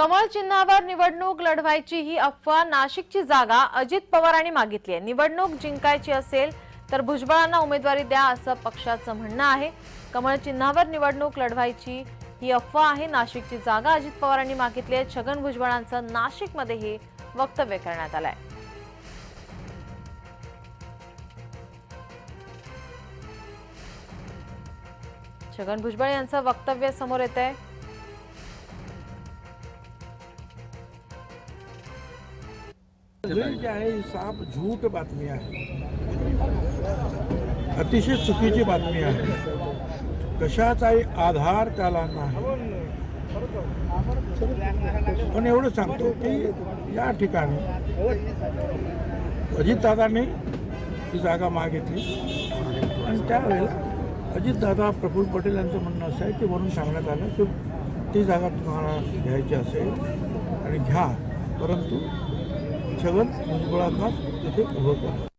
कमळ चिन्हावर निवडणूक लढवायची ही अफवा. नाशिकची जागा अजित पवारांनी मागितली आहे. निवडणूक जिंकायची असेल तर भुजबळांना उमेदवारी द्या असं पक्षाचं म्हणणं आहे. कमळ चिन्हावर निवडणूक लढवायची ही अफवा आहे. नाशिकची जागा अजित पवारांनी मागितली आहे. छगन भुजबळांचं नाशिकमध्ये हे वक्तव्य करण्यात आलंय. छगन भुजबळ यांचं वक्तव्य समोर येत आहे जी आहे साफ झूट बातमी आहे. अतिशय चुकीची बातमी आहे. कशाचाही आधार त्याला नाही. पण एवढं सांगतो की या ठिकाणी अजितदादांनी ती जागा मागितली. आणि त्यावेळेला अजितदादा प्रफुल्ल पटेल यांचं म्हणणं असं आहे की वरून सांगण्यात आलं की ती जागा तुम्हाला घ्यायची असेल आणि घ्या. परंतु छगन भुजबळांना तिथे उभं करा.